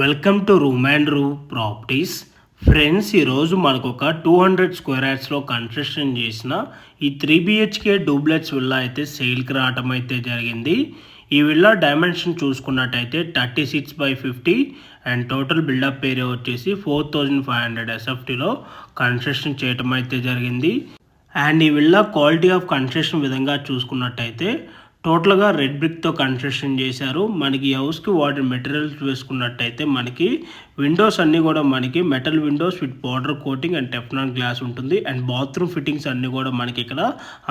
Welcome to room and roo properties. Friends ఈరోజు మనకు ఒక టూ హండ్రెడ్ స్క్వేర్ యార్డ్స్లో కన్స్ట్రక్షన్ చేసిన ఈ త్రీ బిహెచ్కే డూప్లెట్స్ విల్లా అయితే సేల్కి రావటం అయితే జరిగింది. ఈ విల్లా డైమెన్షన్ చూసుకున్నట్టయితే thirty six by fifty and total built up area వచ్చేసి ఫోర్ థౌజండ్ ఫైవ్ హండ్రెడ్ ఎస్ఎఫ్టీలో కన్స్ట్రక్షన్ చేయటం అయితే జరిగింది. అండ్ ఈ విల్లా క్వాలిటీ ఆఫ్ కన్స్ట్రక్షన్ విధంగా చూసుకున్నట్టయితే టోటల్గా రెడ్ బ్రిక్తో కన్స్ట్రక్షన్ చేశారు. మనకి హౌస్కి వాటి మెటీరియల్స్ వేసుకున్నట్టయితే మనకి విండోస్ అన్నీ కూడా మనకి metal windows with border coating and Teflon glass ఉంటుంది. అండ్ బాత్రూమ్ ఫిట్టింగ్స్ అన్నీ కూడా మనకి ఇక్కడ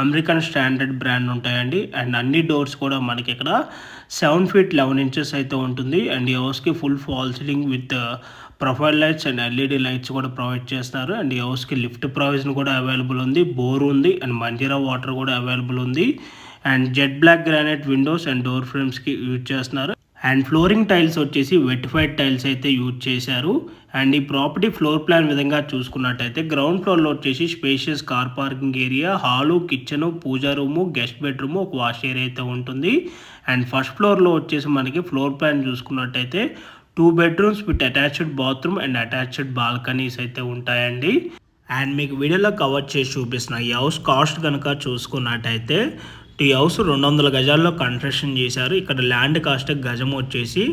అమెరికన్ స్టాండర్డ్ బ్రాండ్ ఉంటాయండి. అండ్ అన్ని డోర్స్ కూడా మనకి ఇక్కడ సెవెన్ ఫీట్ లెవెన్ ఇంచెస్ అయితే ఉంటుంది. అండ్ ఈ హౌస్కి full fall ceiling with profile lights and LED lights కూడా ప్రొవైడ్ చేస్తారు. అండ్ ఈ హౌస్కి లిఫ్ట్ ప్రొవిజన్ కూడా అవైలబుల్ ఉంది. బోర్ ఉంది. అండ్ మంజీరా వాటర్ కూడా అవైలబుల్ ఉంది. And Z black granite windows and door ఫ్రేమ్స్కి use చేస్తున్నారు. అండ్ ఫ్లోరింగ్ టైల్స్ వచ్చేసి వెటిఫైడ్ టైల్స్ అయితే యూజ్ చేశారు. అండ్ ఈ ప్రాపర్టీ ఫ్లోర్ ప్లాన్ విధంగా చూసుకున్నట్టయితే గ్రౌండ్ ఫ్లోర్లో వచ్చేసి spacious car parking area hall kitchen puja room guest bedroom ఒక వాష్ ఏరియా అయితే ఉంటుంది. అండ్ ఫస్ట్ ఫ్లోర్లో వచ్చేసి మనకి ఫ్లోర్ ప్లాన్ చూసుకున్నట్టయితే two bedrooms with attached bathroom and attached balconies అయితే ఉంటాయండి. అండ్ మీకు వీడియోలో కవర్ చేసి చూపిస్తున్న ఈ హౌస్ కాస్ట్ కనుక చూసుకున్నట్టయితే ఈ హౌస్ రెండు వందల గజాల్లో కన్స్ట్రక్షన్ చేశారు. ఇక్కడ ల్యాండ్ కాస్ట్ గజం వచ్చేసి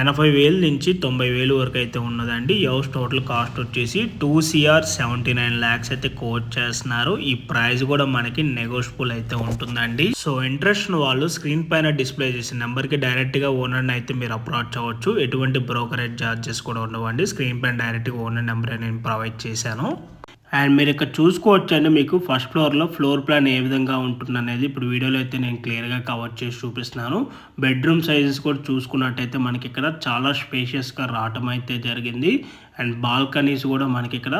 ఎనభై వేలు నుంచి తొంభై వేలు వరకు అయితే ఉన్నదండి. ఈ హౌస్ టోటల్ కాస్ట్ వచ్చేసి two CR seventy nine lakhs అయితే కోట్ చేస్తున్నారు. ఈ ప్రైస్ కూడా మనకి నెగోషియబుల్ అయితే ఉంటుందండి. సో ఇంట్రెస్ట్ వాళ్ళు స్క్రీన్ పైన డిస్ప్లే చేసిన నెంబర్కి డైరెక్ట్గా ఓనర్ని అయితే మీరు అప్రోచ్ అవ్వచ్చు ఎటువంటి బ్రోకరేజ్ ఛార్జెస్ కూడా ఉండవండి. స్క్రీన్ పైన డైరెక్ట్గా ఓనర్ నెంబర్ నేను ప్రొవైడ్ చేశాను. అండ్ మీరు ఇక్కడ చూసుకోవచ్చండి మీకు ఫస్ట్ ఫ్లోర్లో ఫ్లోర్ ప్లాన్ ఏ విధంగా ఉంటుంది అనేది ఇప్పుడు వీడియోలో అయితే నేను క్లియర్గా కవర్ చేసి చూపిస్తున్నాను. బెడ్రూమ్ సైజెస్ కూడా చూసుకున్నట్టయితే మనకి ఇక్కడ చాలా స్పేషియస్గా రావటం అయితే జరిగింది. అండ్ బాల్కనీస్ కూడా మనకి ఇక్కడ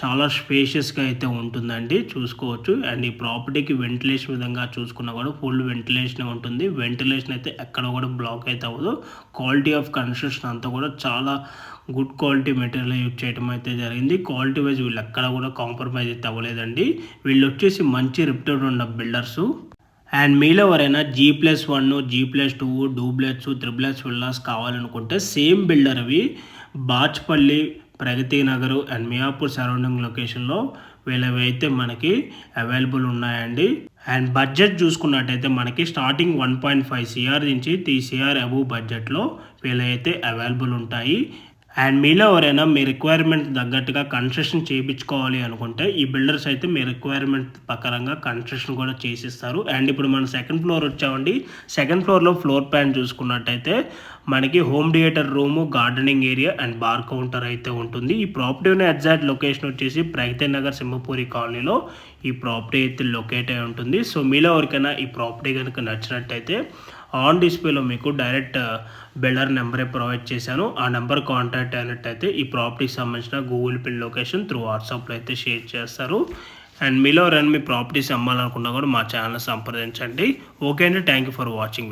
చాలా స్పేషియస్గా అయితే ఉంటుందండి. చూసుకోవచ్చు. అండ్ ఈ ప్రాపర్టీకి వెంటిలేషన్ విధంగా చూసుకున్నా కూడా ఫుల్ వెంటిలేషన్ ఉంటుంది. వెంటిలేషన్ అయితే ఎక్కడ కూడా బ్లాక్ అయితే అవ్వదు. క్వాలిటీ ఆఫ్ కన్స్ట్రక్షన్ అంతా కూడా చాలా గుడ్ క్వాలిటీ మెటీరియల్ యూజ్ చేయడం అయితే జరిగింది. క్వాలిటీ వైజ్ వీళ్ళు ఎక్కడ కూడా కాంప్రమైజ్ అయితే అవ్వలేదండి. వీళ్ళు వచ్చేసి మంచి రిప్యూటెడ్ ఉన్న బిల్డర్సు. అండ్ మీలో ఎవరైనా G plus one G plus two duplexes triplexes villas కావాలనుకుంటే సేమ్ బిల్డర్ అవి బాచ్పల్లి ప్రగతి నగరు అండ్ మియాపూర్ సరౌండింగ్ లొకేషన్లో వీళ్ళవి అయితే మనకి అవైలబుల్ ఉన్నాయండి. అండ్ బడ్జెట్ చూసుకున్నట్టయితే మనకి starting one point five CR నుంచి త్రీ సిఆర్ అబవ్ బడ్జెట్లో వీళ్ళైతే అవైలబుల్ ఉంటాయి. అండ్ మీలో ఎవరైనా మీ రిక్వైర్మెంట్ తగ్గట్టుగా కన్స్ట్రక్షన్ చేయించుకోవాలి అనుకుంటే ఈ బిల్డర్స్ అయితే మీ రిక్వైర్మెంట్ ప్రకారంగా కన్స్ట్రక్షన్ కూడా చేసిస్తారు. అండ్ ఇప్పుడు మనం సెకండ్ ఫ్లోర్ వచ్చామండి. సెకండ్ ఫ్లోర్లో ఫ్లోర్ ప్లాన్ చూసుకున్నట్టయితే మనకి home theatre room gardening area and bar counter అయితే ఉంటుంది. ఈ ప్రాపర్టీ ఉన్న ఎగ్జాక్ట్ లొకేషన్ వచ్చేసి ప్రగతి నగర్ సింహపూరి కాలనీలో ఈ ప్రాపర్టీ అయితే లొకేట్ అయి ఉంటుంది. సో మీలో ఎవరికైనా ఈ ప్రాపర్టీ కనుక నచ్చినట్టయితే ఆన్ డిస్ప్లేలో మీకు డైరెక్ట్ బిల్డర్ నెంబరే ప్రొవైడ్ చేశాను. ఆ నెంబర్ కాంటాక్ట్ అయినట్టయితే ఈ ప్రాపర్టీకి సంబంధించిన గూగుల్ పిన్ లొకేషన్ త్రూ వాట్సాప్లో అయితే షేర్ చేస్తారు. అండ్ మీలో రెండు మీ ప్రాపర్టీస్ అమ్మాలనుకున్నా కూడా మా ఛానల్ సంప్రదించండి. ఓకే అండి. Thank you for watching